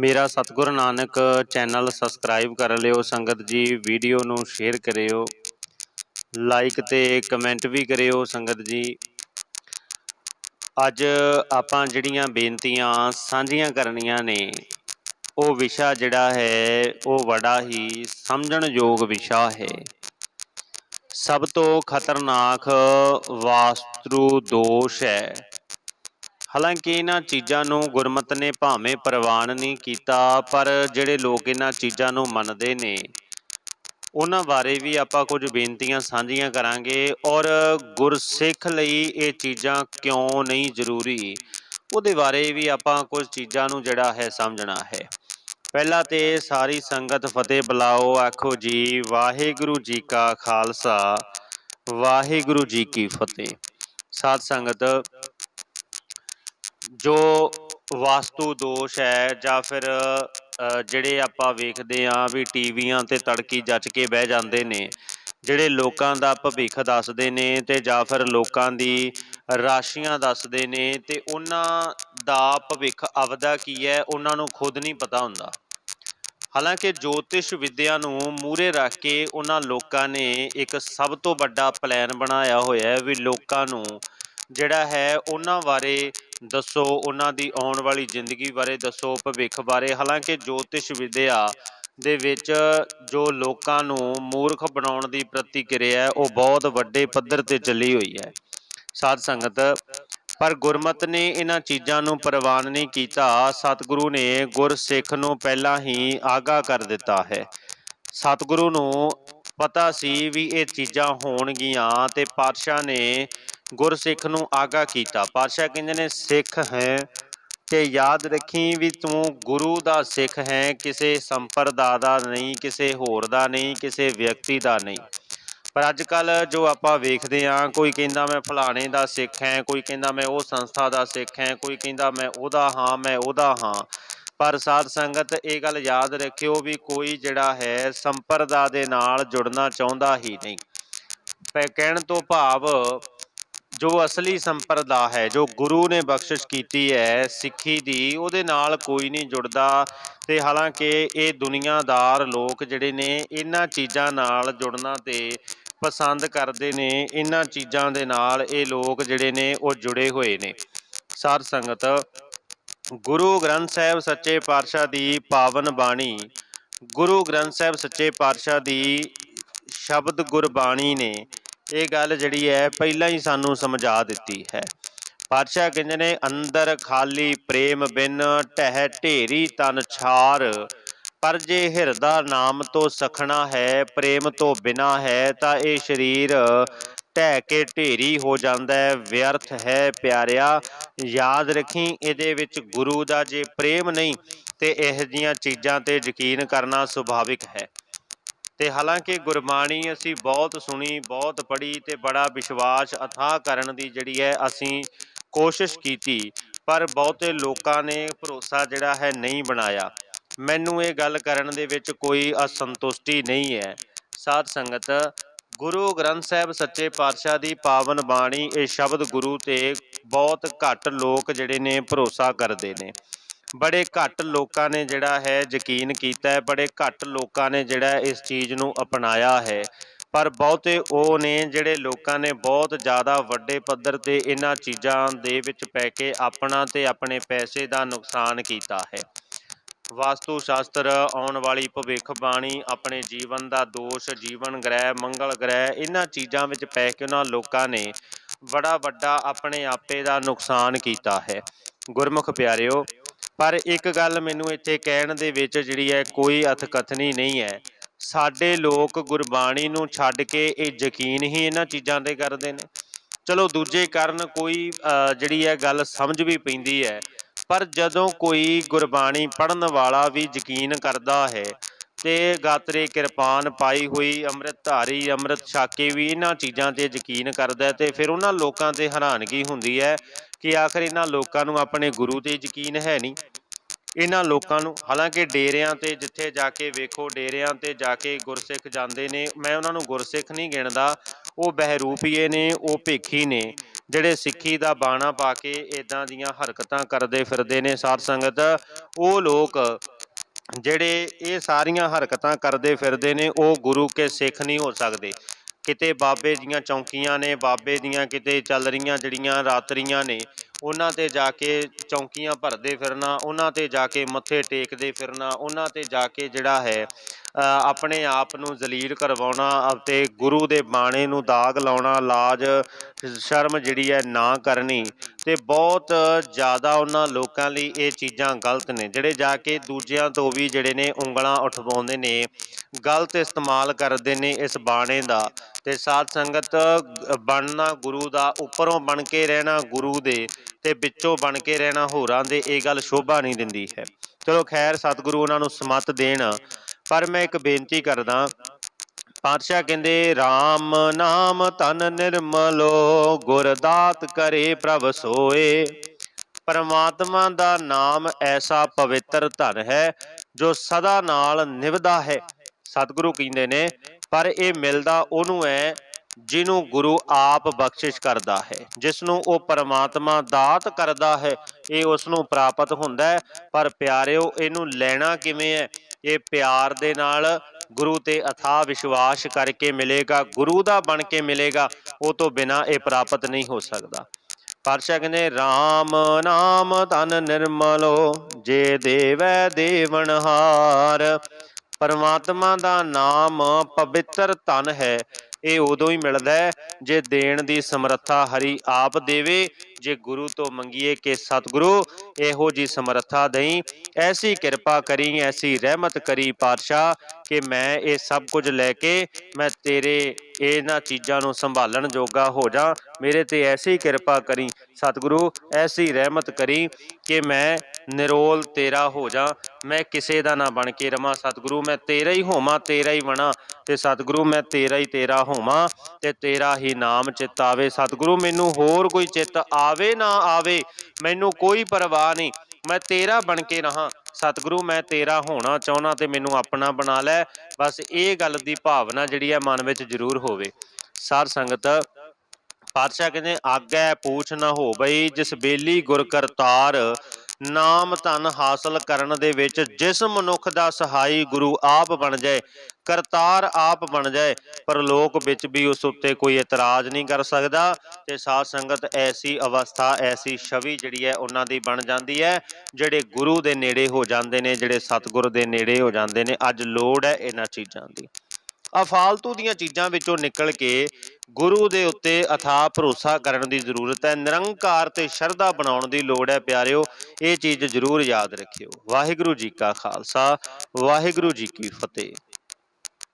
ਮੇਰਾ ਸਤਿਗੁਰ Nanak channel subscribe ਕਰ ਲਿਓ, ਸੰਗਤ ਜੀ ਵੀਡੀਓ ਨੂੰ ਸ਼ੇਅਰ ਕਰਿਓ ਲਾਈਕ ਤੇ ਕਮੈਂਟ ਵੀ ਕਰਿਓ ਸੰਗਤ ਜੀ। ਅੱਜ ਆਪਾਂ ਜਿਹੜੀਆਂ ਬੇਨਤੀਆਂ ਸਾਂਝੀਆਂ ਕਰਨੀਆਂ ਨੇ, ਉਹ ਵਿਸ਼ਾ ਜਿਹੜਾ ਹੈ, ਉਹ ਬੜਾ ਹੀ ਸਮਝਣਯੋਗ ਵਿਸ਼ਾ ਹੈ। ਸਭ ਤੋਂ ਖਤਰਨਾਕ ਵਾਸਤੂ ਦੋਸ਼ ਹੈ। ਹਾਲਾਂਕਿ ਇਹਨਾਂ ਚੀਜ਼ਾਂ ਨੂੰ ਗੁਰਮਤ ਨੇ ਭਾਵੇਂ ਪ੍ਰਵਾਨ ਨਹੀਂ ਕੀਤਾ, ਪਰ ਜਿਹੜੇ ਲੋਕ ਇਹਨਾਂ ਚੀਜ਼ਾਂ ਨੂੰ ਮੰਨਦੇ ਨੇ, ਉਹਨਾਂ ਬਾਰੇ ਵੀ ਆਪਾਂ ਕੁਝ ਬੇਨਤੀਆਂ ਸਾਂਝੀਆਂ ਕਰਾਂਗੇ ਔਰ ਗੁਰਸਿੱਖ ਲਈ ਇਹ ਚੀਜ਼ਾਂ ਕਿਉਂ ਨਹੀਂ ਜ਼ਰੂਰੀ? ਉਹਦੇ ਬਾਰੇ ਵੀ ਆਪਾਂ ਕੁਝ ਚੀਜ਼ਾਂ ਨੂੰ ਜਿਹੜਾ ਹੈ ਸਮਝਣਾ ਹੈ। ਪਹਿਲਾਂ ਤੇ ਸਾਰੀ ਸੰਗਤ ਫਤਿਹ ਬੁਲਾਓ, ਆਖੋ ਜੀ, ਵਾਹਿਗੁਰੂ ਜੀ ਕਾ ਖਾਲਸਾ, ਵਾਹਿਗੁਰੂ ਜੀ ਕੀ ਫਤਿਹ। ਸਾਧ ਸੰਗਤ ਜੋ ਵਾਸਤੂ ਦੋਸ਼ ਹੈ ਜਾਂ ਫਿਰ ਜਿਹੜੇ ਆਪਾਂ ਵੇਖਦੇ ਆਂ ਵੀ ਟੀਵੀਆਂ ਤੇ ਤੜਕੀ ਜੱਜ ਕੇ ਬਹਿ ਜਾਂਦੇ ਨੇ, ਜਿਹੜੇ ਲੋਕਾਂ ਦਾ ਭਵਿੱਖ ਦੱਸਦੇ ਨੇ ਤੇ ਜਾਂ ਫਿਰ ਲੋਕਾਂ ਦੀ ਰਾਸ਼ੀਆਂ ਦੱਸਦੇ ਨੇ ਤੇ ਉਹਨਾਂ ਦਾ ਭਵਿੱਖ ਆਪਦਾ ਕੀ ਹੈ, ਉਹਨਾਂ ਨੂੰ ਖੁਦ ਨਹੀਂ ਪਤਾ ਹੁੰਦਾ। ਹਾਲਾਂਕਿ ਜੋਤਿਸ਼ ਵਿਦਿਆ ਨੂੰ ਮੂਰੇ ਰੱਖ ਕੇ ਉਹਨਾਂ ਲੋਕਾਂ ਨੇ ਇੱਕ ਸਭ ਤੋਂ ਵੱਡਾ ਪਲਾਨ ਬਣਾਇਆ ਹੋਇਆ ਹੈ ਵੀ ਲੋਕਾਂ ਨੂੰ ਜਿਹੜਾ ਹੈ ਉਹਨਾਂ ਬਾਰੇ ਦੱਸੋ ਉਹਨਾਂ ਦੀ ਆਉਣ ਵਾਲੀ ਜ਼ਿੰਦਗੀ ਬਾਰੇ, ਦੱਸੋ ਭਵਿੱਖ ਬਾਰੇ। ਹਾਲਾਂਕਿ ਜੋਤਿਸ਼ ਵਿਦਿਆ ਦੇ ਵਿੱਚ ਜੋ ਲੋਕਾਂ ਨੂੰ ਮੂਰਖ ਬਣਾਉਣ ਦੀ ਪ੍ਰਤੀਕਿਰਿਆ ਹੈ, ਉਹ ਬਹੁਤ ਵੱਡੇ ਪੱਧਰ ਤੇ ਚੱਲੀ ਹੋਈ ਹੈ ਸਾਧ ਸੰਗਤ। ਪਰ ਗੁਰਮਤ ਨੇ ਇਹਨਾਂ ਚੀਜ਼ਾਂ ਨੂੰ ਪ੍ਰਵਾਨ ਨਹੀਂ ਕੀਤਾ। ਸਤਿਗੁਰੂ ਨੇ ਗੁਰਸਿੱਖ ਨੂੰ ਪਹਿਲਾਂ ਹੀ ਆਗਾਹ ਕਰ ਦਿੱਤਾ ਹੈ। ਸਤਿਗੁਰੂ ਨੂੰ ਪਤਾ ਸੀ ਵੀ ਇਹ ਚੀਜ਼ਾਂ ਹੋਣਗੀਆਂ ਤੇ ਪਾਤਸ਼ਾਹ ਨੇ ਗੁਰਸਿੱਖ ਨੂੰ ਆਗਾਹ ਕੀਤਾ। ਪਾਤਸ਼ਾਹ ਕਹਿੰਦੇ ਨੇ, ਸਿੱਖ ਹੈ ਤੇ ਯਾਦ ਰੱਖੀ ਵੀ ਤੂੰ ਗੁਰੂ ਦਾ ਸਿੱਖ ਹੈ, ਕਿਸੇ ਸੰਪਰਦਾ ਦਾ ਨਹੀਂ, ਕਿਸੇ ਹੋਰ ਦਾ ਨਹੀਂ, ਕਿਸੇ ਵਿਅਕਤੀ ਦਾ ਨਹੀਂ। ਪਰ ਅੱਜ ਕੱਲ ਜੋ ਆਪਾਂ ਵੇਖਦੇ ਆਂ, ਕੋਈ ਕਹਿੰਦਾ ਮੈਂ ਫਲਾਣੇ ਦਾ ਸਿੱਖ ਹਾਂ, ਕੋਈ ਕਹਿੰਦਾ ਮੈਂ ਉਹ ਸੰਸਥਾ ਦਾ ਸਿੱਖ ਹਾਂ, ਕੋਈ ਕਹਿੰਦਾ ਮੈਂ ਉਹਦਾ ਹਾਂ, ਮੈਂ ਉਹਦਾ ਹਾਂ। ਪਰ ਸਾਧ ਸੰਗਤ, ਇਹ ਗੱਲ ਯਾਦ ਰੱਖਿਓ ਵੀ ਕੋਈ ਜਿਹੜਾ ਹੈ ਸੰਪਰਦਾ ਦੇ ਨਾਲ ਜੁੜਨਾ ਚਾਹੁੰਦਾ ਹੀ ਨਹੀਂ। ਪੈ, ਕਹਿਣ ਤੋਂ ਭਾਵ ਜੋ ਅਸਲੀ ਸੰਪਰਦਾ ਹੈ, ਜੋ ਗੁਰੂ ਨੇ ਬਖਸ਼ਿਸ਼ ਕੀਤੀ ਹੈ ਸਿੱਖੀ ਦੀ, ਉਹਦੇ ਨਾਲ ਕੋਈ ਨਹੀਂ ਜੁੜਦਾ। ਤੇ ਹਾਲਾਂਕਿ ਇਹ ਦੁਨੀਆਦਾਰ ਲੋਕ ਜਿਹੜੇ ਨੇ, ਇਹਨਾਂ ਚੀਜ਼ਾਂ ਨਾਲ ਜੁੜਨਾ ਤੇ ਪਸੰਦ ਕਰਦੇ ਨੇ, ਇਹਨਾਂ ਚੀਜ਼ਾਂ ਦੇ ਨਾਲ ਇਹ ਲੋਕ ਜਿਹੜੇ ਨੇ, ਉਹ ਜੁੜੇ ਹੋਏ ਨੇ। ਸਾਧ ਸੰਗਤ, ਗੁਰੂ ਗ੍ਰੰਥ ਸਾਹਿਬ ਸੱਚੇ ਪਾਤਸ਼ਾਹ ਦੀ ਪਾਵਨ ਬਾਣੀ, ਗੁਰੂ ਗ੍ਰੰਥ ਸਾਹਿਬ ਸੱਚੇ ਪਾਤਸ਼ਾਹ ਦੀ ਸ਼ਬਦ ਗੁਰਬਾਣੀ ਨੇ ਇਹ ਗੱਲ ਜਿਹੜੀ ਹੈ ਪਹਿਲਾਂ ਹੀ ਸਾਨੂੰ ਸਮਝਾ ਦਿੱਤੀ ਹੈ। ਪਾਤਸ਼ਾਹ ਕਹਿੰਦੇ ਨੇ, ਅੰਦਰ ਖਾਲੀ ਪ੍ਰੇਮ ਬਿਨ ਟਹਿ ਢੇਰੀ ਤਨ ਛਾਰ, ਪਰ ਜੇ ਹਿਰਦਾ ਨਾਮ ਤੋਂ ਸਖਣਾ ਹੈ, ਪ੍ਰੇਮ ਤੋਂ ਬਿਨਾ ਹੈ, ਤਾਂ ਇਹ ਸਰੀਰ ਢਹਿ ਕੇ ਢੇਰੀ ਹੋ ਜਾਂਦਾ ਹੈ, ਵਿਅਰਥ ਹੈ ਪਿਆਰਿਆ। ਯਾਦ ਰੱਖੀ, ਇਹਦੇ ਵਿੱਚ ਗੁਰੂ ਦਾ ਜੇ ਪ੍ਰੇਮ ਨਹੀਂ, ਤੇ ਇਹ ਜੀਆਂ ਚੀਜ਼ਾਂ ਤੇ ਯਕੀਨ ਕਰਨਾ ਸੁਭਾਵਿਕ ਹੈ। ਤੇ ਹਾਲਾਂਕਿ ਗੁਰਬਾਣੀ ਅਸੀਂ ਬਹੁਤ ਸੁਣੀ, ਬਹੁਤ ਪੜ੍ਹੀ ਤੇ ਬੜਾ ਵਿਸ਼ਵਾਸ ਅਥਾਹ ਕਰਨ ਦੀ ਜਿਹੜੀ ਹੈ ਅਸੀਂ ਕੋਸ਼ਿਸ਼ ਕੀਤੀ, ਪਰ ਬਹੁਤੇ ਲੋਕਾਂ ਨੇ ਭਰੋਸਾ ਜਿਹੜਾ ਹੈ ਨਹੀਂ ਬਣਾਇਆ। ਮੈਨੂੰ ਇਹ ਗੱਲ ਕਰਨ ਦੇ ਵਿੱਚ ਕੋਈ ਅਸੰਤੁਸ਼ਟੀ ਨਹੀਂ ਹੈ। ਸਾਧ ਸੰਗਤ, ਗੁਰੂ ਗ੍ਰੰਥ ਸਾਹਿਬ ਸੱਚੇ ਪਾਤਸ਼ਾਹ ਦੀ ਪਾਵਨ ਬਾਣੀ, ਇਹ ਸ਼ਬਦ ਗੁਰੂ ਤੇ ਬਹੁਤ ਘੱਟ ਲੋਕ ਜਿਹੜੇ ਨੇ ਭਰੋਸਾ ਕਰਦੇ ਨੇ। ਬੜੇ ਘੱਟ ਲੋਕਾਂ ਨੇ ਜਿਹੜਾ ਹੈ ਯਕੀਨ ਕੀਤਾ ਹੈ, ਬੜੇ ਘੱਟ ਲੋਕਾਂ ਨੇ ਜਿਹੜਾ ਇਸ ਚੀਜ਼ ਨੂੰ ਅਪਣਾਇਆ ਹੈ। ਪਰ ਬਹੁਤੇ ਉਹ ਨੇ ਜਿਹੜੇ ਲੋਕਾਂ ਨੇ ਬਹੁਤ ਜ਼ਿਆਦਾ ਵੱਡੇ ਪੱਧਰ ਤੇ ਇਹਨਾਂ ਚੀਜ਼ਾਂ ਦੇ ਵਿੱਚ ਪੈ ਕੇ ਆਪਣਾ ਤੇ ਆਪਣੇ ਪੈਸੇ ਦਾ ਨੁਕਸਾਨ ਕੀਤਾ ਹੈ। ਵਾਸਤੂ ਸ਼ਾਸਤਰ ਆਉਣ ਵਾਲੀ ਭਵਿੱਖ ਬਾਣੀ ਆਪਣੇ ਜੀਵਨ ਦਾ ਦੋਸ਼, ਜੀਵਨ ਗ੍ਰਹਿ, ਮੰਗਲ ਗ੍ਰਹਿ, ਇਹਨਾਂ ਚੀਜ਼ਾਂ ਵਿੱਚ ਪੈ ਕੇ ਉਹਨਾਂ ਲੋਕਾਂ ਨੇ ਬੜਾ ਵੱਡਾ ਆਪਣੇ ਆਪੇ ਦਾ ਨੁਕਸਾਨ ਕੀਤਾ ਹੈ। ਗੁਰਮੁਖ ਪਿਆਰਿਓ, ਪਰ ਇੱਕ ਗੱਲ ਮੈਨੂੰ ਇੱਥੇ ਕਹਿਣ ਦੇ ਵਿੱਚ ਜਿਹੜੀ ਹੈ ਕੋਈ ਅਥਕਥਨੀ ਨਹੀਂ ਹੈ। ਸਾਡੇ ਲੋਕ ਗੁਰਬਾਣੀ ਨੂੰ ਛੱਡ ਕੇ ਇਹ ਯਕੀਨ ਹੀ ਇਹਨਾਂ ਚੀਜ਼ਾਂ ਤੇ ਕਰਦੇ ਨੇ। ਚਲੋ ਦੂਜੇ ਕਾਰਨ ਕੋਈ ਜਿਹੜੀ ਹੈ ਗੱਲ ਸਮਝ ਵੀ ਪੈਂਦੀ ਹੈ, ਪਰ ਜਦੋਂ ਕੋਈ ਗੁਰਬਾਣੀ ਪੜਨ ਵਾਲਾ ਵੀ ਯਕੀਨ ਕਰਦਾ ਹੈ ਤੇ ਗਾਤਰੇ ਕਿਰਪਾਨ ਪਾਈ ਹੋਈ ਅੰਮ੍ਰਿਤਧਾਰੀ ਅੰਮ੍ਰਿਤ ਛਾਕੇ ਵੀ ਇਹਨਾਂ ਚੀਜ਼ਾਂ ਤੇ ਯਕੀਨ ਕਰਦਾ ਹੈ ਤੇ ਫਿਰ ਉਹਨਾਂ ਲੋਕਾਂ ਤੇ ਹੈਰਾਨਗੀ ਹੁੰਦੀ ਹੈ ਕਿ ਆਖਰ ਇਹਨਾਂ ਲੋਕਾਂ ਨੂੰ ਆਪਣੇ ਗੁਰੂ ਤੇ ਯਕੀਨ ਹੈ ਨਹੀਂ। ਇਹਨਾਂ ਲੋਕਾਂ ਨੂੰ, ਹਾਲਾਂਕਿ ਡੇਰਿਆਂ ਤੇ ਜਿੱਥੇ ਜਾ ਕੇ ਵੇਖੋ, ਡੇਰਿਆਂ ਤੇ ਜਾ ਕੇ ਗੁਰਸਿੱਖ ਜਾਂਦੇ ਨੇ, ਮੈਂ ਉਹਨਾਂ ਨੂੰ ਗੁਰਸਿੱਖ ਨਹੀਂ ਗਿਣਦਾ, ਉਹ ਬਹਿਰੂਪੀਏ ਨੇ, ਉਹ ਭੇਖੀ ਨੇ, ਜਿਹੜੇ ਸਿੱਖੀ ਦਾ ਬਾਣਾ ਪਾ ਕੇ ਇਦਾਂ ਦੀਆਂ ਹਰਕਤਾਂ ਕਰਦੇ ਫਿਰਦੇ ਨੇ, ਸਾਧ ਸੰਗਤ, ਉਹ ਲੋਕ ਜਿਹੜੇ ਇਹ ਸਾਰੀਆਂ ਹਰਕਤਾਂ ਕਰਦੇ ਫਿਰਦੇ ਨੇ, ਉਹ ਗੁਰੂ ਕੇ ਸਿੱਖ ਨਹੀਂ ਹੋ ਸਕਦੇ। ਕਿਤੇ ਬਾਬੇ ਦੀਆਂ ਚੌਂਕੀਆਂ ਨੇ, ਬਾਬੇ ਦੀਆਂ ਕਿਤੇ ਚੱਲ ਰਹੀਆਂ ਜਿਹੜੀਆਂ ਰਾਤਰੀਆਂ ਨੇ, ਉਹਨਾਂ ਤੇ ਜਾ ਕੇ ਚੌਂਕੀਆਂ ਭਰਦੇ ਫਿਰਨਾ, ਉਹਨਾਂ ਤੇ ਜਾ ਕੇ ਮੱਥੇ ਟੇਕਦੇ ਫਿਰਨਾ, ਉਹਨਾਂ ਤੇ ਜਾ ਕੇ ਜਿਹੜਾ ਹੈ ਆਪਣੇ ਆਪ ਨੂੰ ਜ਼ਲੀਲ ਕਰਵਾਉਣਾ ਅਤੇ ਗੁਰੂ ਦੇ ਬਾਣੇ ਨੂੰ ਦਾਗ ਲਾਉਣਾ, ਲਾਜ, ਸ਼ਰਮ ਜਿਹੜੀ ਹੈ ਨਾ ਕਰਨੀ ਤੇ ਬਹੁਤ ਜ਼ਿਆਦਾ ਉਹਨਾਂ ਲੋਕਾਂ ਲਈ ਇਹ ਚੀਜ਼ਾਂ ਗਲਤ ਨੇ, ਜਿਹੜੇ ਜਾ ਕੇ ਦੂਜਿਆਂ ਤੋਂ ਵੀ ਜਿਹੜੇ ਨੇ ਉਂਗਲਾਂ ਉਠਵਾਉਂਦੇ ਨੇ, ਗਲਤ ਇਸਤੇਮਾਲ ਕਰਦੇ ਨੇ ਇਸ ਬਾਣੇ ਦਾ। ਤੇ ਸਾਧ ਸੰਗਤ ਬਣਨਾ ਗੁਰੂ ਦਾ, ਉੱਪਰੋਂ ਬਣ ਕੇ ਰਹਿਣਾ ਗੁਰੂ ਦੇ ਤੇ ਵਿੱਚੋਂ ਬਣ ਕੇ ਰਹਿਣਾ ਹੋਰਾਂ ਦੇ, ਇਹ ਗੱਲ ਸ਼ੋਭਾ ਨਹੀਂ ਦਿੰਦੀ ਹੈ। ਚਲੋ ਖੈਰ, ਸਤਿਗੁਰੂ ਉਹਨਾਂ ਨੂੰ ਸਮਤ ਦੇਣ, ਪਰ ਮੈਂ ਇੱਕ ਬੇਨਤੀ ਕਰਦਾ, ਪਾਤਸ਼ਾਹ ਕਹਿੰਦੇ RAM ਨਾਮ ਤਨ ਨਿਰਮਲੋ, ਗੁਰ ਦਾਤ ਕਰੇ ਪ੍ਰਭ ਸੋਏ। ਪਰਮਾਤਮਾ ਦਾ ਨਾਮ ਐਸਾ ਪਵਿੱਤਰ ਧਨ ਹੈ, ਜੋ ਸਦਾ ਨਾਲ ਨਿਭਦਾ ਹੈ। ਸਤਿਗੁਰੂ ਕਹਿੰਦੇ ਨੇ ਪਰ ਇਹ ਮਿਲਦਾ ਉਹਨੂੰ ਹੈ ਜਿਹਨੂੰ ਗੁਰੂ ਆਪ ਬਖਸ਼ਿਸ਼ ਕਰਦਾ ਹੈ ਜਿਸ ਨੂੰ ਉਹ ਪਰਮਾਤਮਾ ਦਾਤ ਕਰਦਾ ਹੈ, ਇਹ ਉਸ ਨੂੰ ਪ੍ਰਾਪਤ ਹੁੰਦਾ ਹੈ। ਪਰ ਪਿਆਰਿਓ, ਇਹਨੂੰ ਲੈਣਾ ਕਿਵੇਂ ਹੈ ਇਹ ਪਿਆਰ ਦੇ ਨਾਲ ਗੁਰੂ ਤੇ ਅਥਾ ਵਿਸ਼ਵਾਸ ਕਰਕੇ ਮਿਲੇਗਾ, ਗੁਰੂ ਦਾ ਬਣ ਕੇ ਮਿਲੇਗਾ, ਉਹ ਤੋਂ ਬਿਨਾ ਇਹ ਪ੍ਰਾਪਤ ਨਹੀਂ ਹੋ ਸਕਦਾ। ਪਾਤਸ਼ਾਹ ਨੇ RAM ਨਾਮ ਤਨ ਨਿਰਮਲੋ, ਜੇ ਦੇਵੈ ਦੇਵਨਹਾਰ ਪਰਮਾਤਮਾ ਦਾ ਨਾਮ ਪਵਿੱਤਰ ਧਨ ਹੈ। ਇਹ ਉਦੋਂ ਹੀ ਮਿਲਦਾ ਹੈ ਜੇ ਦੇਣ ਦੀ ਸਮਰੱਥਾ ਹਰੀ ਆਪ ਦੇਵੇ। ਜੇ ਗੁਰੂ ਤੋਂ ਮੰਗੀਏ ਕਿ ਸਤਿਗੁਰੂ, ਇਹੋ ਜੀ ਸਮਰੱਥਾ ਦਈ। ਐਸੀ ਕਿਰਪਾ ਕਰੀ, ਐਸੀ ਰਹਿਮਤ ਕਰੀ ਪਾਤਸ਼ਾਹ ਕਿ ਮੈਂ ਇਹ ਸਭ ਕੁਝ ਲੈ ਕੇ ਮੈਂ ਤੇਰੇ ਇਹਨਾਂ ਚੀਜ਼ਾਂ ਨੂੰ ਸੰਭਾਲਣ ਜੋਗਾ ਹੋ ਜਾ। ਮੇਰੇ ਤੇ ਐਸੀ ਕਿਰਪਾ ਕਰੀ, ਸਤਿਗੁਰੂ, ਐਸੀ ਰਹਿਮਤ ਕਰੀ ਕਿ ਮੈਂ ਨਿਰੋਲ ਤੇਰਾ ਹੋ ਜਾ। ਮੈਂ ਕਿਸੇ ਦਾ ਨਾ ਬਣ ਕੇ ਰਵਾਂ, ਸਤਿਗੁਰੂ, ਮੈਂ ਤੇਰਾ ਹੀ ਹੋਵਾਂ, ਤੇਰਾ ਹੀ ਬਣਾ। ਤੇ ਸਤਿਗੁਰੂ, ਮੈਂ ਤੇਰਾ ਹੀ ਤੇਰਾ ਹੋਵਾਂ ਤੇ ਤੇਰਾ ਹੀ ਨਾਮ ਚਿੱਤ ਸਤਿਗੁਰੂ, ਮੈਨੂੰ ਹੋਰ ਕੋਈ ਚਿੱਤ ਆਵੇ ਨਾ ਆਵੇ, ਮੈਨੂੰ ਕੋਈ ਪਰਵਾਹ ਨਹੀਂ। ਮੈਂ ਤੇਰਾ ਬਣ ਕੇ ਰਹਾ। ਸਤਿਗੁਰੂ, ਮੈਂ ਤੇਰਾ ਹੋਣਾ ਚਾਹੁੰਦਾ ਤੇ ਮੈਨੂੰ ਆਪਣਾ ਬਣਾ ਲੈ। ਬਸ ਇਹ ਗੱਲ ਦੀ ਭਾਵਨਾ ਜਿਹੜੀ ਹੈ ਮਨ ਵਿੱਚ ਜ਼ਰੂਰ ਹੋਵੇ। ਸਾਧ ਸੰਗਤ, ਪਾਤਸ਼ਾਹ ਕਹਿੰਦੇ, ਆਗੈ ਪੂਛ ਨਾ ਹੋ ਬਈ, ਜਿਸ ਬੇਲੀ ਗੁਰ ਕਰਤਾਰ ਨਾਮ ਧਨ ਹਾਸਲ ਕਰਨ ਦੇ ਵਿੱਚ ਜਿਸ ਮਨੁੱਖ ਦਾ ਸਹਾਈ ਗੁਰੂ ਆਪ ਬਣ ਜਾਏ, ਕਰਤਾਰ ਆਪ ਬਣ ਜਾਏ, ਪਰ ਵਿੱਚ ਵੀ ਉਸ ਉੱਤੇ ਕੋਈ ਇਤਰਾਜ਼ ਨਹੀਂ ਕਰ ਸਕਦਾ। ਤੇ ਸਾਧ ਸੰਗਤ ਐਸੀ ਅਵਸਥਾ, ਐਸੀ ਛਵੀ ਜਿਹੜੀ ਹੈ, ਉਹਨਾਂ ਦੀ ਬਣ ਜਾਂਦੀ ਹੈ, ਜਿਹੜੇ ਗੁਰੂ ਦੇ ਨੇੜੇ ਹੋ ਜਾਂਦੇ ਨੇ, ਜਿਹੜੇ ਸਤਿਗੁਰ ਦੇ ਨੇੜੇ ਹੋ ਜਾਂਦੇ ਨੇ, ਅੱਜ ਲੋੜ ਹੈ ਇਹਨਾਂ ਚੀਜ਼ਾਂ ਦੀ। ਆ ਫਾਲਤੂ ਦੀਆਂ ਚੀਜ਼ਾਂ ਵਿੱਚੋਂ ਨਿਕਲ ਕੇ ਗੁਰੂ ਦੇ ਉੱਤੇ ਅਥਾਹ ਭਰੋਸਾ ਕਰਨ ਦੀ ਜ਼ਰੂਰਤ ਹੈ, ਨਿਰੰਕਾਰ ਤੇ ਸ਼ਰਧਾ ਬਣਾਉਣ ਦੀ ਲੋੜ ਹੈ ਪਿਆਰਿਓ, ਇਹ ਚੀਜ਼ ਜ਼ਰੂਰ ਯਾਦ ਰੱਖਿਓ। ਵਾਹਿਗੁਰੂ ਜੀ ਕਾ ਖਾਲਸਾ, ਵਾਹਿਗੁਰੂ ਜੀ ਕੀ ਫਤਿਹ।